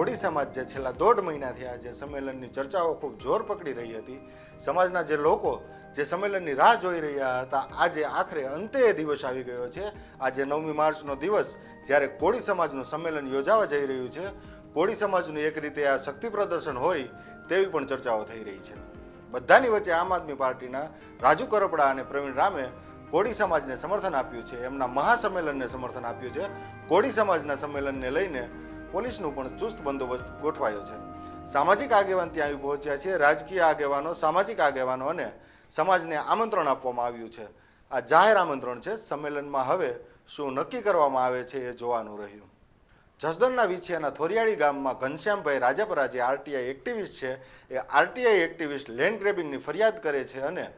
કોળી સમાજ જે છેલ્લા દોઢ મહિનાથી આ જે સંમેલનની ચર્ચાઓ ખૂબ જોર પકડી રહી હતી, સમાજના જે લોકો જે સંમેલનની રાહ જોઈ રહ્યા હતા, આજે આખરે અંતે એ દિવસ આવી ગયો છે. આજે નવમી માર્ચનો દિવસ, જ્યારે કોળી સમાજનું સંમેલન યોજાવા જઈ રહ્યું છે. કોળી સમાજનું એક રીતે આ શક્તિ પ્રદર્શન હોય તેવી પણ ચર્ચાઓ થઈ રહી છે. બધાની વચ્ચે આમ આદમી પાર્ટીના રાજુ કરપડા અને પ્રવીણ રામે કોળી સમાજને સમર્થન આપ્યું છે. એમના મહાસંમેલનને સમર્થન આપ્યું છે. કોળી સમાજના સંમેલનને લઈને પોલીસનું પણ ચુસ્ત બંદોબસ્ત ગોઠવાયો છે. સામાજિક આગેવાન ત્યાં આવી પહોંચ્યા છે. રાજકીય આગેવાનો, સામાજિક આગેવાનો અને સમાજને આમંત્રણ આપવામાં આવ્યું છે. આ જાહેર આમંત્રણ છે. સંમેલનમાં હવે શું નક્કી કરવામાં આવે છે એ જોવાનું રહ્યું. જસદણના વિછિયાના થોરિયાળી ગામમાં ઘનશ્યામભાઈ રાજાપરા જે આરટીઆઈ એક્ટિવિસ્ટ છે. એ આરટીઆઈ એક્ટિવિસ્ટ લેન્ડ ગ્રેબિંગની ફરિયાદ કરે છે અને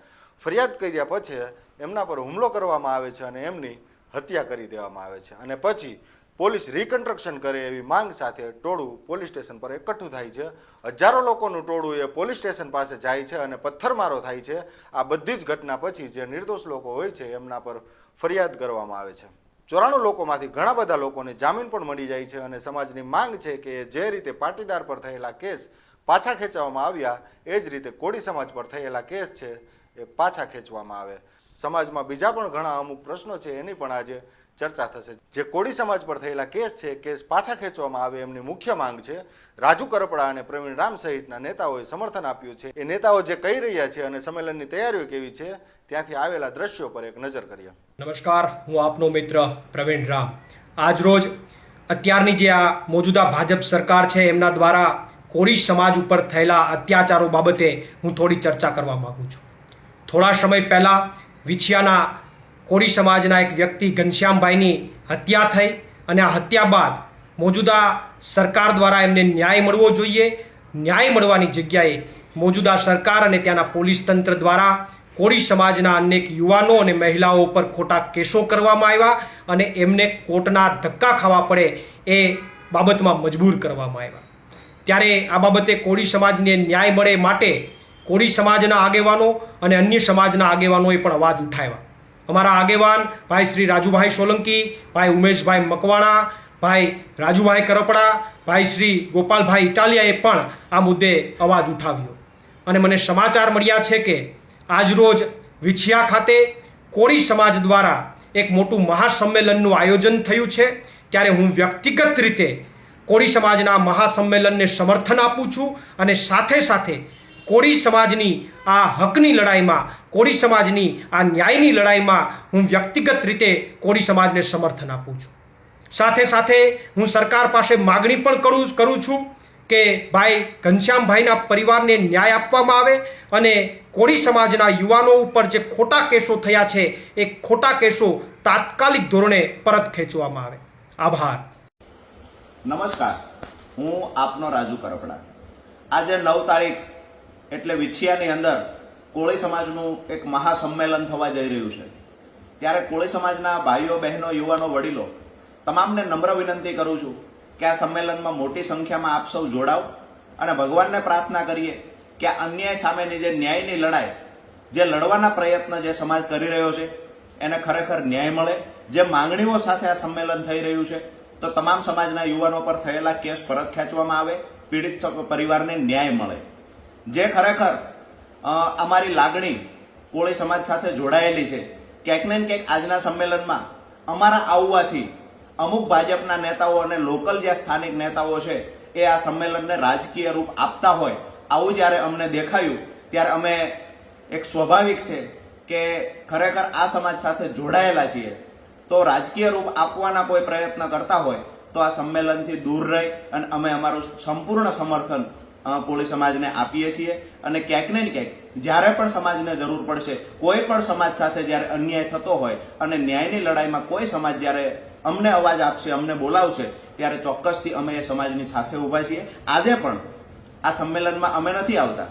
ફરિયાદ કર્યા પછી એમના પર હુમલો કરવામાં આવે છે અને એમની હત્યા કરી દેવામાં આવે છે. અને પછી પોલીસ રિકન્સ્ટ્રક્શન કરે એવી માંગ સાથે ટોળું પોલીસ સ્ટેશન પર એકઠું થાય છે. હજારો લોકોનું ટોળું એ પોલીસ સ્ટેશન પાસે જાય છે અને પથ્થરમારો થાય છે. આ બધી જ ઘટના પછી જે નિર્દોષ લોકો હોય છે એમના પર ફરિયાદ કરવામાં આવે છે. ચોરાણું લોકોમાંથી ઘણા બધા લોકોને જામીન પણ મળી જાય છે અને સમાજની માંગ છે કે જે રીતે પાટીદાર પર થયેલા કેસ પાછા ખેંચવામાં આવ્યા, એ જ રીતે કોળી સમાજ પર થયેલા કેસ છે એ પાછા ખેંચવામાં આવે. સમાજમાં બીજા પણ ઘણા અમુક પ્રશ્નો છે, એની પણ આજે ચર્ચા થશે. જે કોળી સમાજ પર થયેલા કેસ છે, કેસ પાછા ખેંચવામાં આવે એમની મુખ્ય માંગ છે, રાજુ કરપડા અને પ્રવીણ રામ સહિતના નેતાઓએ સમર્થન આપ્યું છે. એ નેતાઓ જે કહી રહ્યા છે અને સંમેલનની તૈયારીઓ કેવી છે, ત્યાંથી આવેલા દ્રશ્યો પર એક નજર કરીએ. નમસ્કાર, હું આપનો મિત્ર પ્રવીણ રામ. આજરોજ અત્યારની જે આ મોજૂદા ભાજપ સરકાર છે, એમના દ્વારા કોળી સમાજ ઉપર થયેલા અત્યાચારો બાબતે હું થોડી ચર્ચા કરવા માગું છું. થોડા સમય પહેલાં વિછિયાના કોળી સમાજના એક વ્યક્તિ ઘનશ્યામભાઈની હત્યા થઈ અને આ હત્યા બાદ મોજૂદા સરકાર દ્વારા એમને ન્યાય મળવો જોઈએ. ન્યાય મળવાની જગ્યાએ મોજૂદા સરકાર અને ત્યાંના પોલીસ તંત્ર દ્વારા કોળી સમાજના અનેક યુવાનો અને મહિલાઓ ઉપર ખોટા કેસો કરવામાં આવ્યા અને એમને કોર્ટના ધક્કા ખાવા પડે એ બાબતમાં મજબૂર કરવામાં આવ્યા. ત્યારે આ બાબતે કોળી સમાજને ન્યાય મળે માટે કોળી સમાજના આગેવાનો અને અન્ય સમાજના આગેવાનોએ પણ અવાજ ઉઠાવ્યા. અમારા આગેવાન ભાઈ શ્રી રાજુભાઈ સોલંકી, ભાઈ ઉમેશભાઈ મકવાણા, ભાઈ રાજુભાઈ કરપડા, ભાઈ શ્રી ગોપાલભાઈ ઇટાલિયાએ પણ આ મુદ્દે અવાજ ઉઠાવ્યો. અને મને સમાચાર મળ્યા છે કે આજરોજ વિછિયા ખાતે કોળી સમાજ દ્વારા એક મોટું મહાસંમેલનનું આયોજન થયું છે. ત્યારે હું વ્યક્તિગત રીતે કોળી સમાજના મહાસંમેલનને સમર્થન આપું છું અને સાથે સાથે કોળી સમાજની આ હકની લડાઈમાં, કોળી સમાજની આ ન્યાયની લડાઈમાં હું વ્યક્તિગત રીતે કોળી સમાજને સમર્થન આપું છું. સાથે સાથે હું સરકાર પાસે માગણી પણ કરું કરું છું કે ભાઈ ઘનશ્યામભાઈના પરિવારને ન્યાય આપવામાં આવે અને કોળી સમાજના યુવાનો ઉપર જે ખોટા કેસો થયા છે, એ ખોટા કેસો તાત્કાલિક ધોરણે પરત ખેંચવામાં આવે. આભાર. નમસ્કાર. હું આપનો રાજુ કરપડા. આજે નવ તારીખ એટલે વિછિયાની અંદર કોળી સમાજનું એક મહાસંમેલન થવા જઈ રહ્યું છે. ત્યારે કોળી સમાજના ભાઈઓ, બહેનો, યુવાનો, વડીલો, તમામને નમ્ર વિનંતી કરું છું કે આ સંમેલનમાં મોટી સંખ્યામાં આપ સૌ જોડાવ અને ભગવાનને પ્રાર્થના કરીએ કે અન્યાય સામેની જે ન્યાયની લડાઈ, જે લડવાના પ્રયત્ન જે સમાજ કરી રહ્યો છે, એને ખરેખર ન્યાય મળે. જે માંગણીઓ સાથે આ સંમેલન થઈ રહ્યું છે, તો તમામ સમાજના યુવાનો પર થયેલા કેસ પરત ખેંચવામાં આવે, પીડિત પરિવારને ન્યાય મળે. જે ખરેખર અમારી લાગણી કોળી સમાજ સાથે જોડાયેલી છે. ક્યાંક ને ક્યાંક આજના સંમેલનમાં અમારા આવવાથી અમુક ભાજપના નેતાઓ અને લોકલ જે સ્થાનિક નેતાઓ છે, એ આ સંમેલનને રાજકીય રૂપ આપતા હોય. આવું જ્યારે અમને દેખાયું, ત્યારે અમે એક સ્વાભાવિક છે કે ખરેખર આ સમાજ સાથે જોડાયેલા છીએ. તો રાજકીય રૂપ આપવાના કોઈ પ્રયત્ન કરતા હોય, તો આ સંમેલનથી દૂર રહી અને અમે અમારું સંપૂર્ણ સમર્થન કોળી સમાજને આપીએ છીએ અને ક્યાંક ને ક્યાંક જ્યારે પણ સમાજને જરૂર પડશે, કોઈ પણ સમાજ સાથે જ્યારે અન્યાય થતો હોય અને ન્યાયની લડાઈમાં કોઈ સમાજ જ્યારે અમને અવાજ આપશે, અમને બોલાવશે, ત્યારે ચોક્કસથી અમે એ સમાજની સાથે ઊભા છીએ. આજે પણ આ સંમેલનમાં અમે નથી આવતા,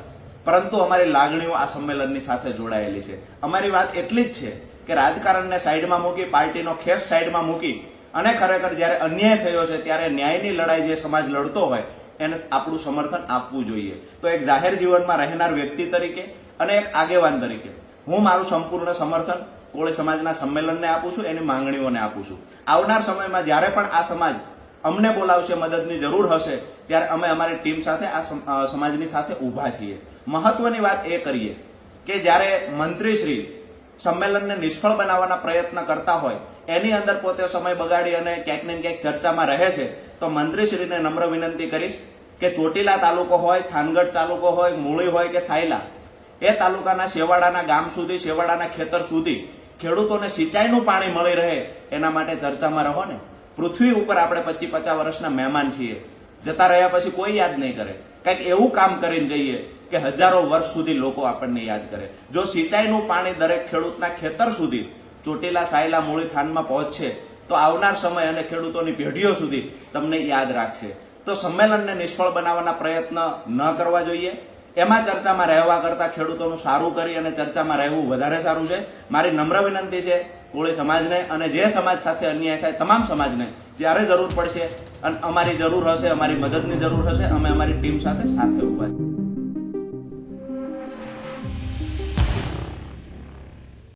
પરંતુ અમારી લાગણીઓ આ સંમેલનની સાથે જોડાયેલી છે. અમારી વાત એટલી જ છે કે રાજકારણને સાઈડમાં મૂકી, પાર્ટીનો ખેસ સાઈડમાં મૂકી અને ખરેખર જ્યારે અન્યાય થયો છે, ત્યારે ન્યાયની લડાઈ જે સમાજ લડતો હોય એને આપણું સમર્થન આપવું જોઈએ. તો એક જાહેર જીવનમાં રહેનાર વ્યક્તિ તરીકે અને એક આગેવાન તરીકે હું મારું સંપૂર્ણ સમર્થન કોળી સમાજના સંમેલનને આપું છું, એની માંગણીઓને આપું છું. આવનાર સમયમાં જ્યારે પણ આ સમાજ અમને બોલાવશે, મદદની જરૂર હશે, ત્યારે અમે અમારી ટીમ સાથે આ સમાજની સાથે ઊભા છીએ. મહત્વની વાત એ કરીએ કે જ્યારે મંત્રીશ્રી સંમેલનને નિષ્ફળ બનાવવાના પ્રયત્ન કરતા હોય, એની અંદર પોતે સમય બગાડી અને ક્યાંક ને ક્યાંક ચર્ચામાં રહે છે, તો મંત્રીશ્રીને નમ્ર વિનંતી કરીશ કે ચોટીલા તાલુકો હોય, થાનગઢ તાલુકો હોય, મૂળી હોય કે સાયલા, એ તાલુકાના શેવાડાના ગામ સુધી શેવાડાના ખેતર સુધી ખેડૂતોને સિંચાઈનું પાણી મળી રહે એના માટે ચર્ચામાં રહો ને. પૃથ્વી ઉપર આપણે પચીસ પચાસ વર્ષના મહેમાન છીએ, જતા રહ્યા પછી કોઈ યાદ નહીં કરે. કંઈક એવું કામ કરીને જઈએ કે હજારો વર્ષ સુધી લોકો આપણને યાદ કરે. જો સિંચાઈનું પાણી દરેક ખેડૂતના ખેતર સુધી, ચોટીલા, સાયલા, મૂળી, થાનમાં પહોંચશે, તો આવનાર સમય અને ખેડૂતોની પેઢીઓ સુધી તમને યાદ રાખશે. તો સંમેલનને નિષ્ફળ બનાવવાના પ્રયત્ન ન કરવા જોઈએ. એમાં ચર્ચામાં રહેવા કરતા ખેડૂતોનું સારું કરી અને ચર્ચામાં રહેવું વધારે સારું છે. મારી નમ્ર વિનંતી છે કોળી સમાજને અને જે સમાજ સાથે અન્યાય થાય, તમામ સમાજને, જ્યારે જરૂર પડશે, અને અમારી જરૂર હશે, અમારી મદદની જરૂર હશે, અમે અમારી ટીમ સાથે સાથે ઊભા છીએ.